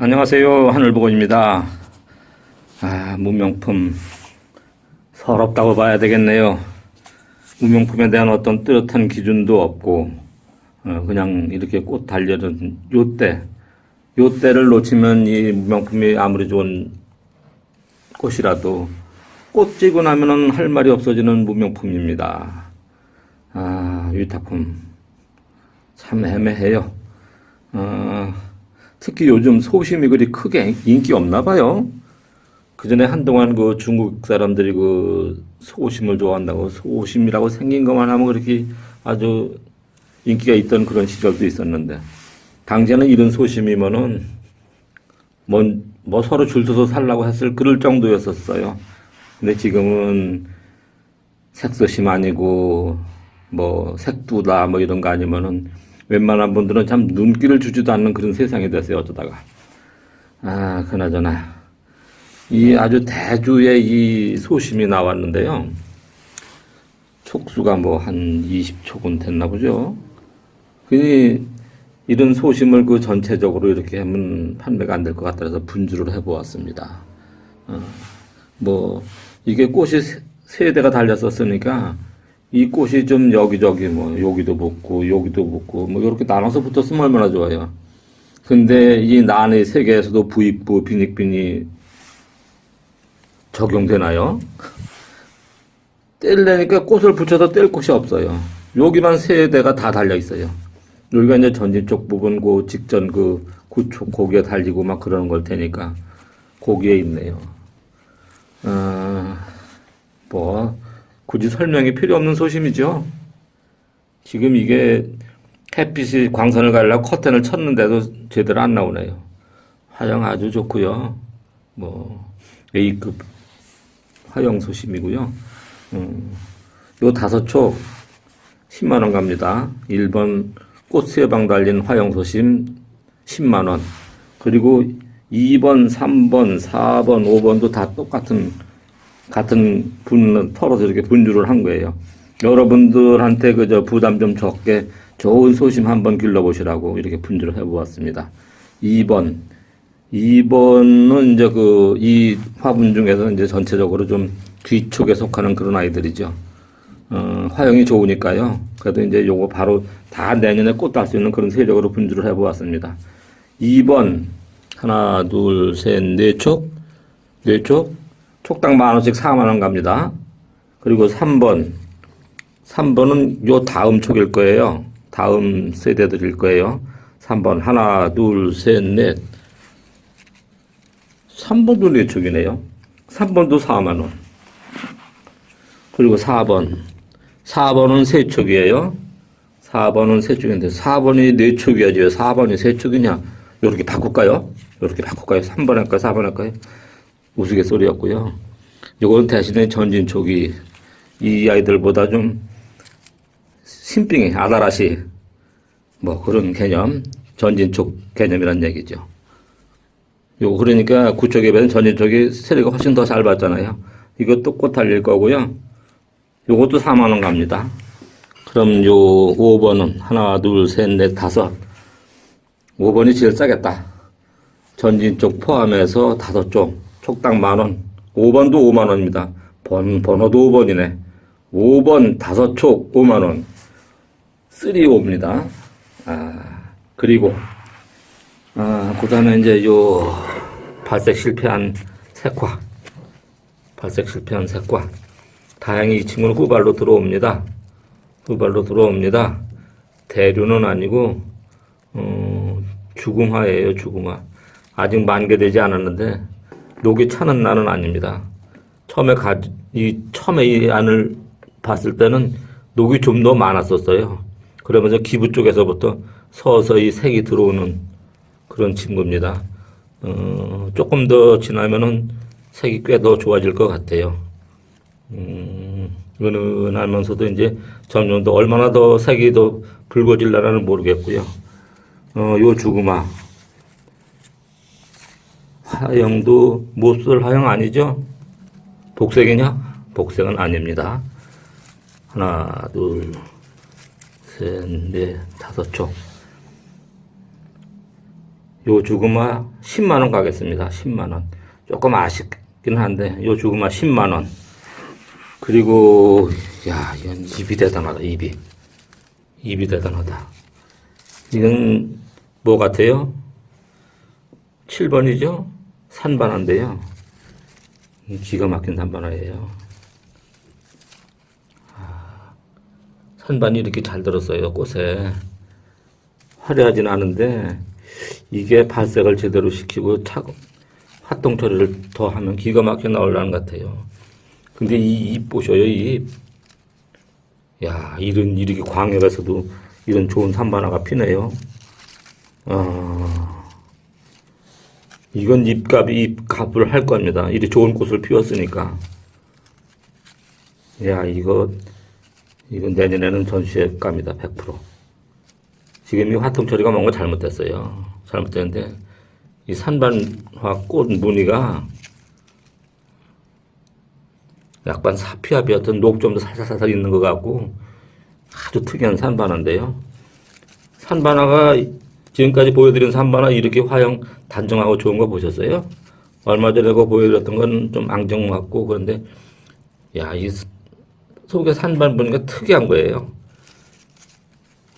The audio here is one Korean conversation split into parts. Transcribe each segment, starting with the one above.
안녕하세요. 하늘보건입니다. 아, 문명품. 서럽다고 봐야 되겠네요. 문명품에 대한 어떤 뚜렷한 기준도 없고, 어, 그냥 이렇게 꽃 달려든 요 때, 요 때를 놓치면 이 문명품이 아무리 좋은 꽃이라도 꽃 지고 나면은 할 말이 없어지는 문명품입니다. 아, 위탁품. 참 애매해요. 어, 특히 요즘 소심이 그리 크게 인기 없나 봐요. 그 전에 한동안 그 중국 사람들이 그 소심을 좋아한다고 소심이라고 생긴 것만 하면 그렇게 아주 인기가 있던 그런 시절도 있었는데, 당시에는 이런 소심이면은 뭐, 뭐 서로 줄 서서 살라고 했을 그럴 정도였었어요. 근데 지금은 색소심 아니고 뭐 색두다 뭐 이런 거 아니면은 웬만한 분들은 참 눈길을 주지도 않는 그런 세상이 됐어요 어쩌다가. 아 그나저나. 이 아주 대주의 이 소심이 나왔는데요. 촉수가 뭐 한 20촉은 됐나 보죠. 그 이런 소심을 그 전체적으로 이렇게 하면 판매가 안 될 것 같아서 분주를 해보았습니다. 어, 뭐 이게 꽃이 세- 세 대가 달렸었으니까 이 꽃이 좀 여기저기 뭐 여기도 붙고 여기도 붙고 뭐 이렇게 나눠서 붙었으면 얼마나 좋아요. 근데 이 난의 세계에서도 부익부 빈익빈이 적용되나요? 뗄래니까 꽃을 붙여서 뗄 곳이 없어요. 여기만 세 대가 다 달려 있어요. 여기가 이제 전진 쪽 부분 그 직전 그 구촉 고기에 달리고 막 그러는 걸 테니까 거기에 있네요. 아, 뭐 굳이 설명이 필요 없는 소심이죠. 지금 이게 햇빛이 광선을 가려고 커튼을 쳤는데도 제대로 안 나오네요. 화영 아주 좋고요. 뭐 A급 화영 소심이고요. 음, 요 다섯 촉 10만 원 갑니다. 1번 꽃세방 달린 화영 소심 10만 원. 그리고 2번, 3번, 4번, 5번도 다 똑같은 같은 분 털어서 이렇게 분주를 한 거예요. 여러분들한테 그저 부담 좀 적게 좋은 소심 한번 길러보시라고 이렇게 분주를 해보았습니다. 2번. 2번은 이제 그 이 화분 중에서 이제 전체적으로 좀 뒤쪽에 속하는 그런 아이들이죠. 어, 화형이 좋으니까요. 그래도 이제 요거 바로 다 내년에 꽃 달 수 있는 그런 세력으로 분주를 해보았습니다. 2번. 하나, 둘, 셋, 네 촉. 네 촉. 촉당 만 원씩 4만 원 갑니다. 그리고 3번. 3번은 요 다음 촉일 거예요. 다음 세대들일 거예요. 3번. 하나, 둘, 셋, 넷. 3번도 네 촉이네요. 3번도 4만 원. 그리고 4번. 4번은 세 촉이에요. 4번은 세 촉인데 4번이 네 촉이야지 왜 4번이 세 촉이냐? 요렇게 바꿀까요? 요렇게 바꿀까요? 3번 할까요? 4번 할까요? 우스갯소리였고요. 요거는 대신에 전진촉이 이 아이들보다 좀 신빙이 아다라시 뭐 그런 개념 전진촉 개념이란 얘기죠. 요거 그러니까 구촉에 비해서 전진촉이 세례가 훨씬 더 잘 받잖아요. 이것도 꽃 달릴 거고요. 요것도 4만 원 갑니다. 그럼 요 5번은 하나, 둘, 셋, 넷, 다섯. 5번이 제일 싸겠다. 전진 쪽 포함해서 다섯 쪽, 촉당 만 원. 5번도 5만 원입니다. 번, 번호도 5번이네. 5번 다섯 촉 5만 원. 3호입니다. 아, 그리고, 아, 그 다음에 이제 요 발색 실패한 색화. 발색 실패한 색과 다행히 이 친구는 후발로 들어옵니다. 후발로 들어옵니다. 대류는 아니고 어, 죽음화예요, 죽음화. 아직 만개되지 않았는데 녹이 차는 날은 아닙니다. 처음에 가, 이 처음에 이 안을 봤을 때는 녹이 좀 더 많았었어요. 그러면서 기부 쪽에서부터 서서히 색이 들어오는 그런 친구입니다. 어, 조금 더 지나면은 색이 꽤 더 좋아질 것 같아요. 음, 은은하면서도 이제 점점 더 얼마나 더 색이 더 붉어질려나는 모르겠고요. 어, 요 죽음아. 화형도 못쓸 화형 아니죠? 복색이냐? 복색은 아닙니다. 하나, 둘, 셋, 넷, 다섯 쪽. 요 주구마 10만 원 가겠습니다. 10만 원. 조금 아쉽긴 한데 요 주구마 10만 원. 그리고 야 이건 입이 대단하다 입이 입이 대단하다. 이건 뭐 같아요? 7번이죠? 산바나인데요. 기가 막힌 산바나예요. 아, 산반이 이렇게 잘 들었어요, 꽃에. 화려하진 않은데, 이게 발색을 제대로 시키고 차, 활동 처리를 더 하면 기가 막혀 나올라는 것 같아요. 근데 이잎 보셔요, 이 잎. 야, 이런, 이렇게 광역에서도 이런 좋은 산바나가 피네요. 아, 이건 잎값이 잎값을 할 겁니다. 이리 좋은 꽃을 피웠으니까. 야, 이거, 이거 내년에는 전시회 갑니다. 100%. 지금 이 화통 처리가 뭔가 잘못됐어요. 잘못됐는데, 이 산반화 꽃 무늬가 약간 사피압이 어떤 녹점도 살살살살 있는 것 같고, 아주 특이한 산반화인데요. 산반화가 지금까지 보여드린 산반화 이렇게 화형 단정하고 좋은 거 보셨어요? 얼마 전에 그 보여드렸던 건 좀 앙증 같고 그런데 야, 이 스- 속에 산반 보니까 특이한 거예요.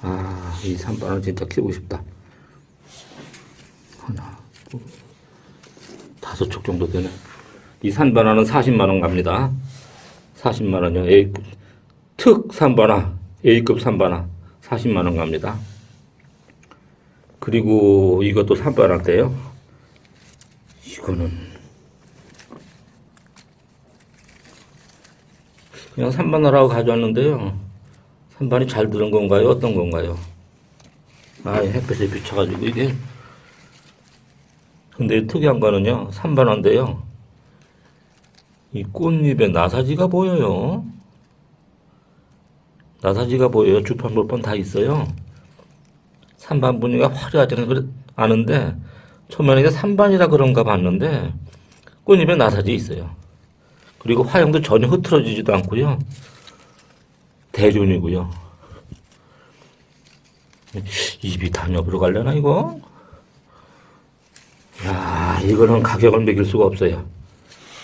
아, 이 산반은 진짜 키우고 싶다. 하나, 둘, 다섯 촉 정도 되네. 이 산반화는 40만 원 갑니다. 40만 원이요. A 특 산반화, A급 산반화 40만 원 갑니다. 그리고 이것도 산반화인데요. 이거는 그냥 산반화라고 가져왔는데요. 산반이 잘 들은 건가요? 어떤 건가요? 아, 햇빛에 비춰가지고 이게 근데 특이한 거는요. 산반화인데요. 이 꽃잎에 나사지가 보여요. 나사지가 보여요. 주판 볼판 다 있어요. 산반 분위기가 화려하지는 않은데 처음에는 이게 산반이라 그런가 봤는데 꽃잎에 나사지 있어요. 그리고 화형도 전혀 흐트러지지도 않고요. 대륜이고요. 입이 단엽으로 갈려나 이거? 야 이거는 가격을 매길 수가 없어요.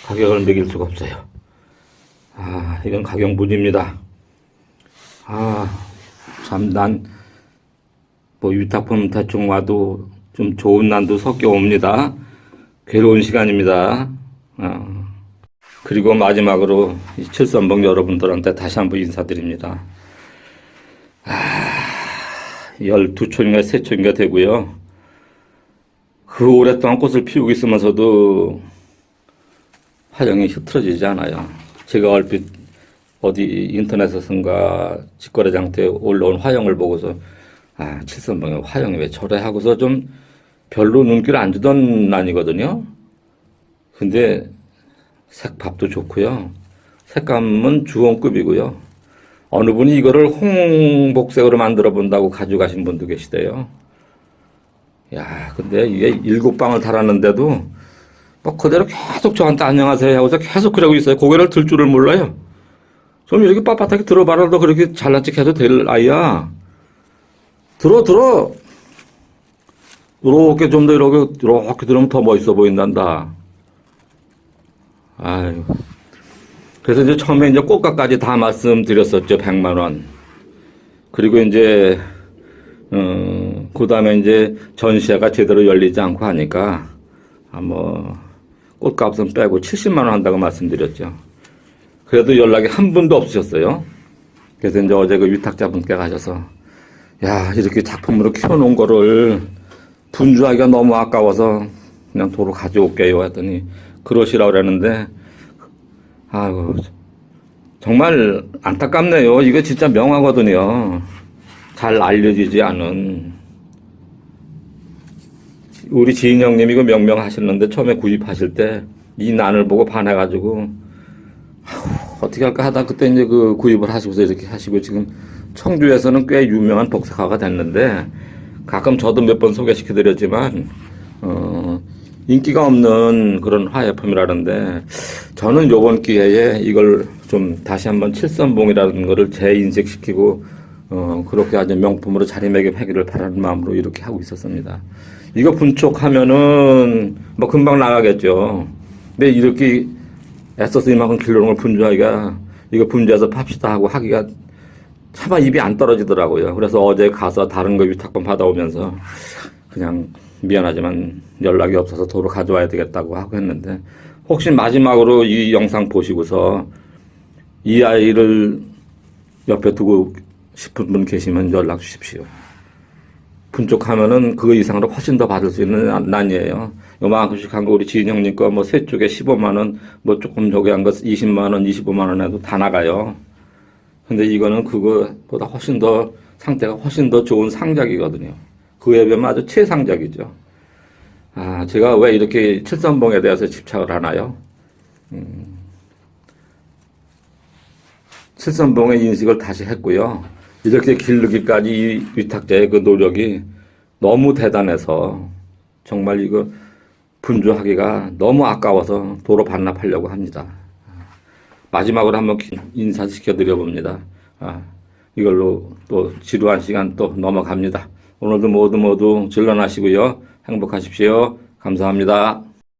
가격을 매길 수가 없어요. 아 이건 가격 무지입니다. 아참난 뭐 위탁품 대충 와도 좀 좋은 난도 섞여 옵니다. 괴로운 시간입니다. 어. 그리고 마지막으로 이 칠선봉 여러분들한테 다시 한번 인사드립니다. 아, 12초인가 3초인가 되고요. 그 오랫동안 꽃을 피우고 있으면서도 화장이 흐트러지지 않아요. 제가 얼핏 어디 인터넷에선가 직거래장터에 올라온 화형을 보고서 아 칠선봉의 화형이 왜 저래 하고서 좀 별로 눈길 안 주던 난이거든요. 근데 색밥도 좋고요. 색감은 주원급이고요. 어느 분이 이거를 홍복색으로 만들어 본다고 가져가신 분도 계시대요. 야, 근데 이게 일곱 방을 달았는데도 뭐 그대로 계속 저한테 안녕하세요 하고서 계속 그러고 있어요. 고개를 들 줄을 몰라요. 좀 이렇게 빳빳하게 들어봐라도 그렇게 잘난 척 해도 될 아이야. 들어, 들어. 이렇게 좀 더 이렇게, 이렇게 들으면 더 멋있어 보인단다. 아유. 그래서 이제 처음에 이제 꽃가까지 다 말씀드렸었죠. 100만 원. 그리고 이제, 어, 그 다음에 이제 전시회가 제대로 열리지 않고 하니까, 아, 뭐, 꽃값은 빼고 70만 원 한다고 말씀드렸죠. 그래도 연락이 한 분도 없으셨어요. 그래서 이제 어제 그 위탁자분께 가셔서, 야, 이렇게 작품으로 키워놓은 거를 분주하기가 너무 아까워서 그냥 도로 가져올게요 했더니 그러시라고 그랬는데, 아유, 정말 안타깝네요. 이거 진짜 명화거든요. 잘 알려지지 않은. 우리 지인 형님 이거 명명하셨는데 처음에 구입하실 때 이 난을 보고 반해가지고 어떻게 할까 하다 그때 이제 그 구입을 하시고서 이렇게 하시고 지금 청주에서는 꽤 유명한 복색화가 됐는데 가끔 저도 몇 번 소개시켜드렸지만 어, 인기가 없는 그런 화약품이라는데 저는 요번 기회에 이걸 좀 다시 한번 칠선봉이라는 거를 재인식시키고 어, 그렇게 아주 명품으로 자리매김하기를 바라는 마음으로 이렇게 하고 있었습니다. 이거 분촉하면은 뭐 금방 나가겠죠. 근데 이렇게 애써서 이만큼 길러놓은 걸 분주하기가 이거 분주해서 팝시다 하고 하기가 차마 입이 안 떨어지더라고요. 그래서 어제 가서 다른 거 위탁권 받아오면서 그냥 미안하지만 연락이 없어서 도로 가져와야 되겠다고 하고 했는데 혹시 마지막으로 이 영상 보시고서 이 아이를 옆에 두고 싶은 분 계시면 연락 주십시오. 분족하면은 그 이상으로 훨씬 더 받을 수 있는 난- 난이에요. 요만큼씩 한 거 우리 지인 형님 거 뭐 세 쪽에 15만 원, 뭐 조금 저기 한거 20만 원, 25만 원 해도 다 나가요. 근데 이거는 그거보다 훨씬 더 상태가 훨씬 더 좋은 상작이거든요. 그에 비하면 아주 최상작이죠. 아, 제가 왜 이렇게 칠선봉에 대해서 집착을 하나요? 음, 칠선봉의 인식을 다시 했고요. 이렇게 기르기까지 이 위탁자의 그 노력이 너무 대단해서 정말 이거 분주하기가 너무 아까워서 도로 반납하려고 합니다. 마지막으로 한번 기- 인사시켜 드려 봅니다. 아, 이걸로 또 지루한 시간 또 넘어갑니다. 오늘도 모두 모두 즐거나시고요. 행복하십시오. 감사합니다.